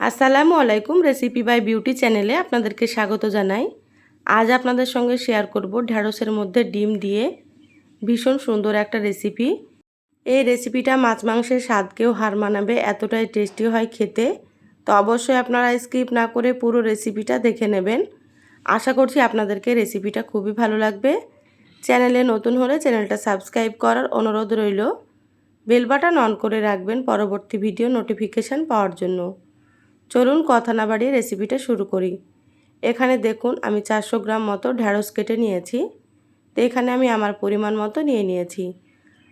আসসালামু আলাইকুম recipe by beauty চ্যানেলে আপনাদেরকে স্বাগত জানাই। আজ আপনাদের সঙ্গে শেয়ার করব ঢ্যাঁড়সের মধ্যে ডিম দিয়ে ভীষণ সুন্দর একটা রেসিপি এই রেসিপিটা মাছ মাংসের স্বাদকেও হার মানাবে, এতটাই টেস্টি হয় খেতে। তো অবশ্যই আপনারা স্কিপ না করে পুরো রেসিপিটা দেখে নেবেন। আশা করছি আপনাদেরকে রেসিপিটা খুবই ভালো লাগবে। চ্যানেলে নতুন হলে চ্যানেলটা সাবস্ক্রাইব করার অনুরোধ রইল। বেল বাটন অন করে রাখবেন পরবর্তী ভিডিও নোটিফিকেশান পাওয়ার জন্য। চলুন কথা না বাড়িয়ে রেসিপিটা শুরু করি। এখানে দেখুন, আমি চারশো গ্রাম মতো ঢ্যাঁড়স কেটে নিয়েছি। তো এখানে আমি আমার পরিমাণ মতো নিয়ে নিয়েছি।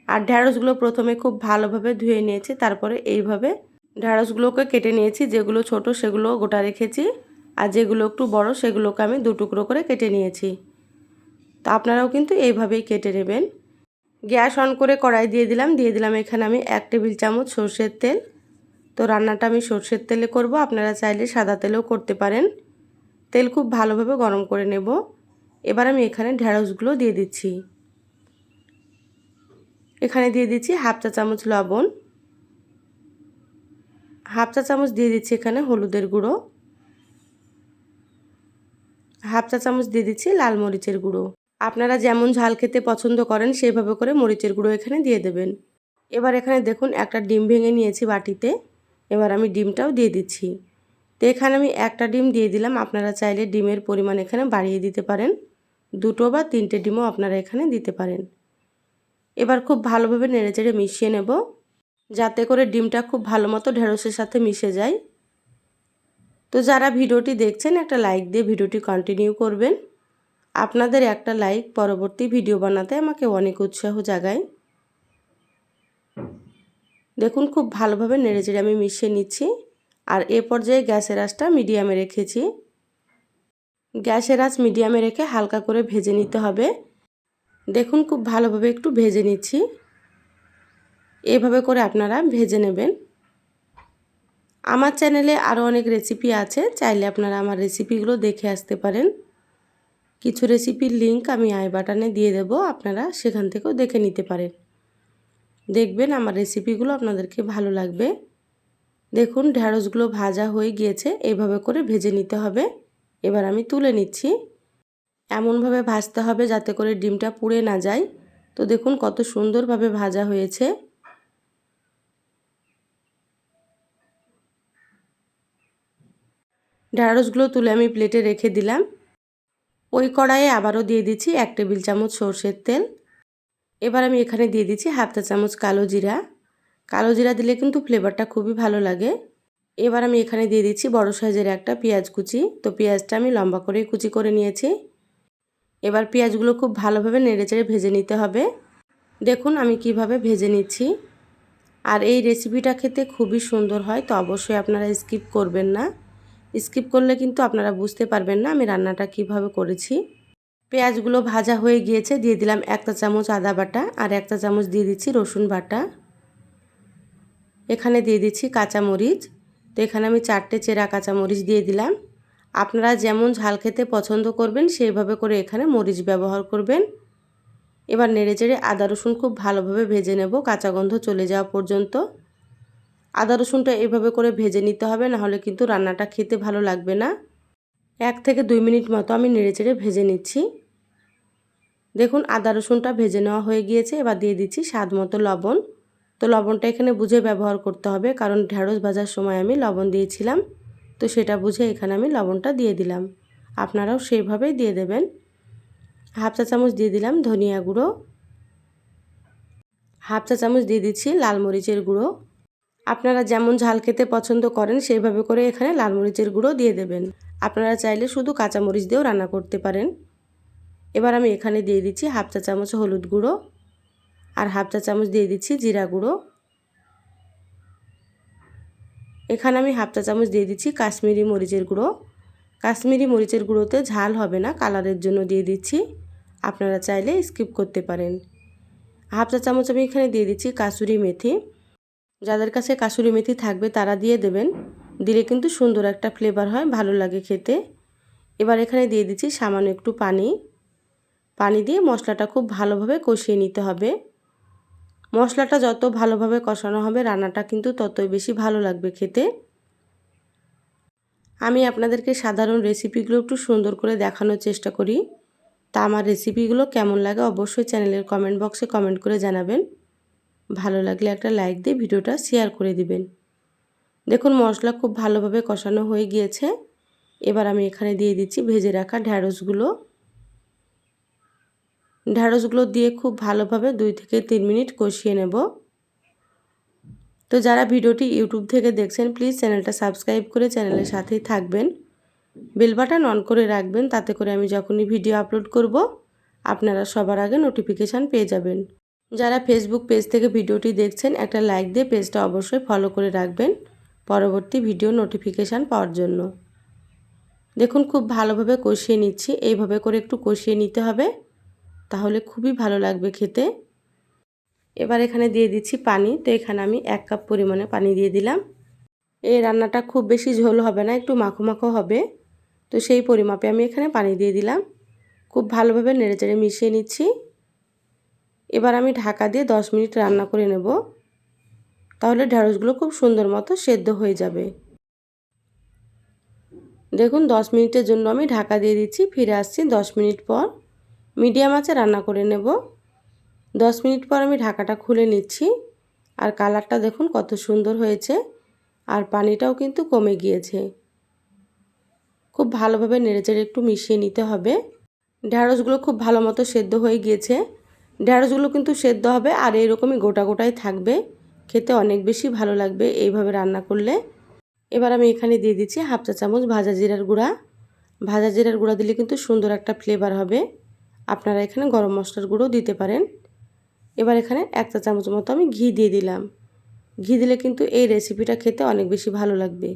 আর ঢ্যাঁড়সগুলো প্রথমে খুব ভালোভাবে ধুয়ে নিয়েছি, তারপরে এইভাবে ঢ্যাঁড়সগুলোকে কেটে নিয়েছি, যেগুলো ছোট সেগুলো গোটা রেখেছি, আর যেগুলো একটু বড় সেগুলোকে আমি দু টুকরো করে কেটে নিয়েছি। তো আপনারাও কিন্তু এইভাবেই কেটে নেবেন। গ্যাস অন করে কড়াই দিয়ে দিলাম দিয়ে দিলাম এখানে আমি এক টেবিল চামচ সর্ষের তেল। তো রান্নাটা আমি সর্ষের তেলে করব। আপনারা চাইলে সাদা তেলেও করতে পারেন। তেল খুব ভালোভাবে গরম করে নেব। এবার আমি এখানে ঢ্যাঁড়সগুলো দিয়ে দিচ্ছি। এখানে দিয়ে দিচ্ছি হাফ চা চামচ লবণ। হাফ চা চামচ দিয়ে দিচ্ছি এখানে হলুদের গুঁড়ো। হাফ চা চামচ দিয়ে দিচ্ছি লাল মরিচের গুঁড়ো। আপনারা যেমন ঝাল খেতে পছন্দ করেন সেইভাবে করে মরিচের গুঁড়ো এখানে দিয়ে দেবেন। এবার এখানে দেখুন একটা ডিম ভেঙে নিয়েছি বাটিতে। এবার আমি ডিমটাও দিয়ে দিচ্ছি। তো এখানে আমি একটা ডিম দিয়ে দিলাম। আপনারা চাইলে ডিমের পরিমাণ এখানে বাড়িয়ে দিতে পারেন। দুটো বা তিনটে ডিমও আপনারা এখানে দিতে পারেন। এবার খুব ভালোভাবে নেড়েচেড়ে মিশিয়ে নেব। যাতে করে ডিমটা খুব ভালো মতো ঢেঁড়সের সাথে মিশে যায়। তো যারা ভিডিওটি দেখছেন, একটা লাইক দিয়ে ভিডিওটি কন্টিনিউ করবেন। আপনাদের একটা লাইক পরবর্তী ভিডিও বানাতে আমাকে অনেক উৎসাহ জাগায়। দেখুন, খুব ভালোভাবে নেড়েচেড়ে আমি মিশিয়ে নিচ্ছি। আর এ পর্যায়ে গ্যাসের আঁচটা মিডিয়ামে রেখেছি। গ্যাসের আঁচ মিডিয়ামে রেখে হালকা করে ভেজে নিতে হবে। দেখুন, খুব ভালোভাবে একটু ভেজে নিচ্ছি। এভাবে করে আপনারা ভেজে নেবেন। আমার চ্যানেলে আরও অনেক রেসিপি আছে, চাইলে আপনারা আমার রেসিপিগুলো দেখে আসতে পারেন। কিছু রেসিপির লিঙ্ক আমি আই বাটনে দিয়ে দেব, আপনারা সেখান থেকেও দেখে নিতে পারেন। দেখবেন আমার রেসিপিগুলো আপনাদেরকে ভালো লাগবে। দেখুন ঢ্যাঁড়সগুলো ভাজা হয়ে গিয়েছে এইভাবে করে ভেজে নিতে হবে। এবার আমি তুলে নিচ্ছি। এমনভাবে ভাজতে হবে যাতে করে ডিমটা পুড়ে না যায়। তো দেখুন, কত সুন্দরভাবে ভাজা হয়েছে। ঢ্যাঁড়সগুলো তুলে আমি প্লেটে রেখে দিলাম। ওই কড়াইয়ে আবারও দিয়ে দিচ্ছি এক টেবিল চামচ সর্ষের তেল। এবার আমি এখানে দিয়ে দিচ্ছি হাফ চা চামচ কালো জিরা। কালো জিরা দিলে কিন্তু ফ্লেভারটা খুবই ভালো লাগে। এবার আমি এখানে দিয়ে দিচ্ছি বড় সাইজের একটা পেঁয়াজ কুচি। তো পেঁয়াজটা আমি লম্বা করে কুচি করে নিয়েছি। এবার পেঁয়াজগুলো খুব ভালোভাবে নেড়েচেড়ে ভেজে নিতে হবে। দেখুন আমি কীভাবে ভেজে নিচ্ছি। আর এই রেসিপিটা খেতে খুবই সুন্দর হয়, তো অবশ্যই আপনারা স্কিপ করবেন না। স্কিপ করলে কিন্তু আপনারা বুঝতে পারবেন না আমি রান্নাটা কীভাবে করেছি। পেঁয়াজগুলো ভাজা হয়ে গিয়েছে, দিয়ে দিলাম একটা চামচ আদা বাটা আর একটা চামচ দিয়ে দিচ্ছি রসুন বাটা। এখানে দিয়ে দিচ্ছি কাঁচামরিচ। তো এখানে আমি চারটে চেরা কাঁচামরিচ দিয়ে দিলাম। আপনারা যেমন ঝাল খেতে পছন্দ করবেন, সেইভাবে করে এখানে মরিচ ব্যবহার করবেন। এবার নেড়ে চেড়ে আদা রসুন খুব ভালোভাবে ভেজে নেব, কাঁচা গন্ধ চলে যাওয়া পর্যন্ত। আদা রসুনটা এইভাবে করে ভেজে নিতে হবে, নাহলে কিন্তু রান্নাটা খেতে ভালো লাগবে না। এক থেকে দুই মিনিট মতো আমি নেড়েচেড়ে ভেজে নিচ্ছি। দেখুন, আদা রসুনটা ভেজে নেওয়া হয়ে গিয়েছে। এবার দিয়ে দিচ্ছি স্বাদ মতো লবণ। তো লবণটা এখানে বুঝে ব্যবহার করতে হবে, কারণ ঢ্যাঁড়স ভাজার সময় আমি লবণ দিয়েছিলাম। তো সেটা বুঝে এখানে আমি লবণটা দিয়ে দিলাম। আপনারাও সেইভাবেই দিয়ে দেবেন। হাফ চা চামচ দিয়ে দিলাম ধনিয়া গুঁড়ো। হাফ চা চামচ দিয়ে দিচ্ছি লাল মরিচের গুঁড়ো। আপনারা যেমন ঝাল খেতে পছন্দ করেন সেইভাবে করে এখানে লাল মরিচের গুঁড়ো দিয়ে দেবেন। আপনারা চাইলে শুধু কাঁচামরিচ দিয়েও রান্না করতে পারেন। এবার আমি এখানে দিয়ে দিচ্ছি হাফ চা চামচ হলুদ গুঁড়ো আর হাফ চা চামচ দিয়ে দিচ্ছি জিরা গুঁড়ো। এখানে আমি হাফ চা চামচ দিয়ে দিচ্ছি কাশ্মীরি মরিচের গুঁড়ো। কাশ্মীরি মরিচের গুঁড়োতে ঝাল হবে না, কালারের জন্য দিয়ে দিচ্ছি। আপনারা চাইলে স্কিপ করতে পারেন। হাফ চা চামচ আমি এখানে দিয়ে দিচ্ছি কাসুরি মেথি। যাদের কাছে কাসুরি মেথি থাকবে তারা দিয়ে দেবেন। দিলে কিন্তু সুন্দর একটা ফ্লেভার হয়, ভালো লাগে খেতে। এবার এখানে দিয়ে দিচ্ছি সামান্য একটু পানি। পানি দিয়ে মশলাটা খুব ভালোভাবে কষিয়ে নিতে হবে। মশলাটা যত ভালোভাবে কষানো হবে, রান্নাটা কিন্তু ততই বেশি ভালো লাগবে খেতে। আমি আপনাদেরকে সাধারণ রেসিপিগুলো একটু সুন্দর করে দেখানোর চেষ্টা করি। তা আমার রেসিপিগুলো কেমন লাগে অবশ্যই চ্যানেলের কমেন্ট বক্সে কমেন্ট করে জানাবেন। ভালো লাগলে একটা লাইক দিয়ে ভিডিওটা শেয়ার করে দিবেন। দেখুন, মশলা খুব ভালোভাবে কষানো হয়ে গিয়েছে। এবার আমি এখানে দিয়ে দিচ্ছি ভেজে রাখা ঢ্যাঁড়সগুলো ঢ্যাঁড়সগুলো দিয়ে খুব ভালোভাবে দুই থেকে তিন মিনিট কষিয়ে নেব। তো যারা ভিডিওটি ইউটিউব থেকে দেখছেন, প্লিজ চ্যানেলটা সাবস্ক্রাইব করে চ্যানেলের সাথেই থাকবেন। বেল বাটন অন করে রাখবেন, তাতে করে আমি যখনই ভিডিও আপলোড করব, আপনারা সবার আগে নোটিফিকেশান পেয়ে যাবেন। যারা ফেসবুক পেজ থেকে ভিডিওটি দেখছেন, একটা লাইক দিয়ে পেজটা অবশ্যই ফলো করে রাখবেন। পরবর্তী ভিডিও নোটিফিকেশান পাওয়ার জন্য। দেখুন, খুব ভালোভাবে কষিয়ে নিচ্ছি। এইভাবে করে একটু কষিয়ে নিতে হবে। তাহলে খুবই ভালো লাগবে খেতে। এবার এখানে দিয়ে দিচ্ছি পানি। তো এখানে আমি এক কাপ পরিমাণে পানি দিয়ে দিলাম। এই রান্নাটা খুব বেশি ঝোল হবে না, একটু মাখো মাখো হবে। তো সেই পরিমাপে আমি এখানে পানি দিয়ে দিলাম। খুব ভালোভাবে নেড়েচেড়ে মিশিয়ে নিচ্ছি। এবার আমি ঢাকা দিয়ে দশ মিনিট রান্না করে নেব। তাহলে ঢ্যাঁড়সগুলো খুব সুন্দর মতো সেদ্ধ হয়ে যাবে। দেখুন, দশ মিনিটের জন্য আমি ঢাকা দিয়ে দিচ্ছি, ফিরে আসছি দশ মিনিট পর। মিডিয়াম আঁচে রান্না করে নেব। দশ মিনিট পর আমি ঢাকাটা খুলে নিচ্ছি। আর কালারটা দেখুন কত সুন্দর হয়েছে। আর পানিটাও কিন্তু কমে গিয়েছে। খুব ভালোভাবে নেড়েচেড়ে একটু মিশিয়ে নিতে হবে। ঢ্যাঁড়সগুলো খুব ভালো মতো সেদ্ধ হয়ে গিয়েছে। ঢ্যাঁড়সগুলো কিন্তু সেদ্ধ হবে আর এরকমই গোটা গোটাই থাকবে। খেতে অনেক বেশি ভালো লাগবে, এইভাবে রান্না করলে। এবার আমি এখানে দিয়ে দিচ্ছি হাফ চা চামচ ভাজা জিরার গুঁড়া। ভাজা জিরার গুঁড়া দিলে কিন্তু সুন্দর একটা ফ্লেভার হবে। আপনারা এখানে গরম মশলার গুঁড়ো দিতে পারেন। এবার এখানে এক চা চামচ মতো আমি ঘি দিয়ে দিলাম। ঘি দিলে কিন্তু এই রেসিপিটা খেতে অনেক বেশি ভালো লাগবে।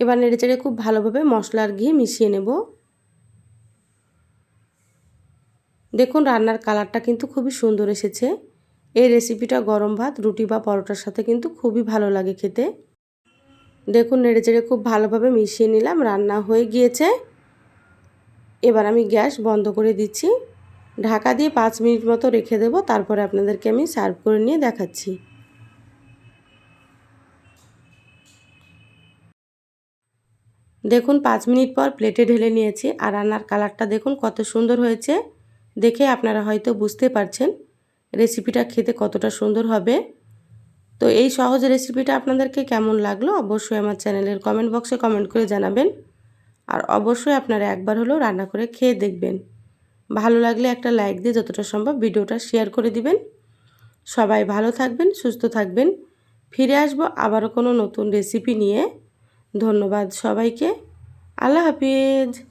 এবার নেড়েচেড়ে খুব ভালোভাবে মশলার ঘি মিশিয়ে নেব। দেখুন রান্নার কালারটা কিন্তু খুবই সুন্দর এসেছে। এই রেসিপিটা গরম ভাত, রুটি বা পরোটার সাথে কিন্তু খুবই ভালো লাগে খেতে। দেখুন নেড়েচেড়ে খুব ভালোভাবে মিশিয়ে নিলাম, রান্না হয়ে গিয়েছে। এবার আমি গ্যাস বন্ধ করে দিচ্ছি। ঢাকা দিয়ে পাঁচ মিনিট মতো রেখে দেব, তারপরে আপনাদেরকে আমি সার্ভ করে নিয়ে দেখাচ্ছি। দেখুন, পাঁচ মিনিট পর প্লেটে ঢেলে নিয়েছি, আর রান্নার কালারটা দেখুন কত সুন্দর হয়েছে। দেখে আপনারা হয়তো বুঝতে পারছেন। রেসিপিটা খেতে কতটা সুন্দর হবে? তো এই সহজ রেসিপিটা আপনাদেরকে কেমন লাগল অবশ্যই আমার চ্যানেলের কমেন্ট বক্সে কমেন্ট করে জানাবেন। আর অবশ্যই আপনারা একবার হলেও রান্না করে খেয়ে দেখবেন। ভালো লাগলে একটা লাইক দিয়ে যতটা সম্ভব ভিডিওটা শেয়ার করে দিবেন। সবাই ভালো থাকবেন, সুস্থ থাকবেন। ফিরে আসব আবারও কোনো নতুন রেসিপি নিয়ে। ধন্যবাদ সবাইকে। আল্লাহ হাফিজ।